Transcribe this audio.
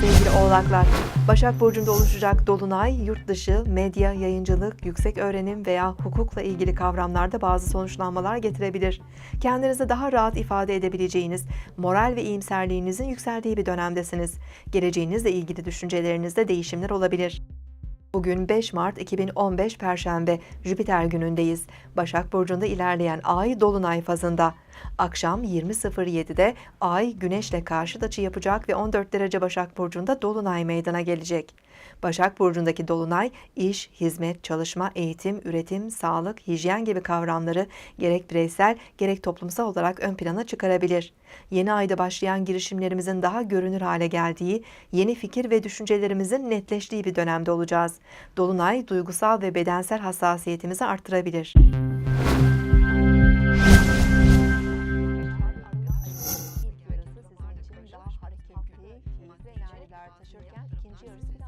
Sevgili oğlaklar. Başak Burcu'nda oluşacak Dolunay, yurt dışı, medya, yayıncılık, yüksek öğrenim veya hukukla ilgili kavramlarda bazı sonuçlanmalar getirebilir. Kendinizi daha rahat ifade edebileceğiniz, moral ve iyimserliğinizin yükseldiği bir dönemdesiniz. Geleceğinizle ilgili düşüncelerinizde değişimler olabilir. Bugün 5 Mart 2015 Perşembe, Jüpiter günündeyiz. Başak Burcu'nda ilerleyen ay Dolunay fazında. Akşam 20.07'de ay Güneş'le karşıt açı yapacak ve 14 derece Başak Burcu'nda Dolunay meydana gelecek. Başak Burcu'ndaki Dolunay, iş, hizmet, çalışma, eğitim, üretim, sağlık, hijyen gibi kavramları gerek bireysel gerek toplumsal olarak ön plana çıkarabilir. Yeni ayda başlayan girişimlerimizin daha görünür hale geldiği, yeni fikir ve düşüncelerimizin netleştiği bir dönemde olacağız. Dolunay duygusal ve bedensel hassasiyetimizi arttırabilir. İlk hareketli, keyifli enerjiler taşırken ikinci yarısı biraz